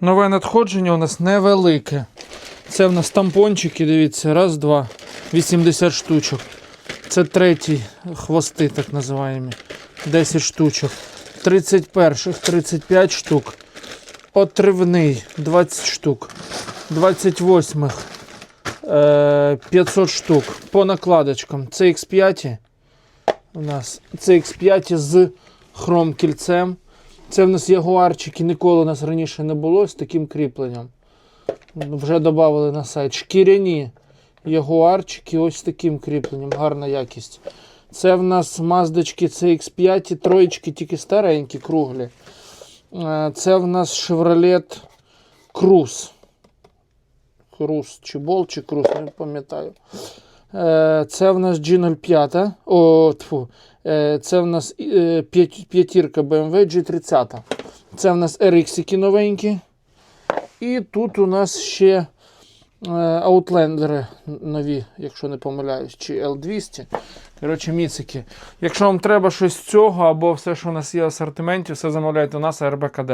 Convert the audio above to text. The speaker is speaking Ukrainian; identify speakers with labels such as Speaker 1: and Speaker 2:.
Speaker 1: Нове надходження у нас невелике. Це в нас тампончики, дивіться, раз, два, 80 штучок. Це третій хвости, так називаємо. 10 штучок. 31-х 35 штук. Отривний 20 штук. 28-х е, 500 штук. По накладочкам. Це X5 у нас. Це X5 з хром кільцем. Це в нас ягуарчики, ніколи у нас раніше не було з таким кріпленням. Вже додали на сайт. Шкіряні ягуарчики ось з таким кріпленням, гарна якість. Це в нас маздочки CX5, троєчки, тільки старенькі, круглі. Е, Це в нас Chevrolet Cruze. Cruze, чи Бол, чи Cruze, не пам'ятаю. Е, Це в нас G05. О, тьфу. Е, Це в нас е, п'ятірка BMW G30. Це в нас RX новенькі. І тут у нас ще Outlander нові, якщо не помиляюсь, чи L200. Коротше, міцики. Якщо вам треба щось з цього або все, що у нас є в асортименті, все замовляйте у нас РБКД.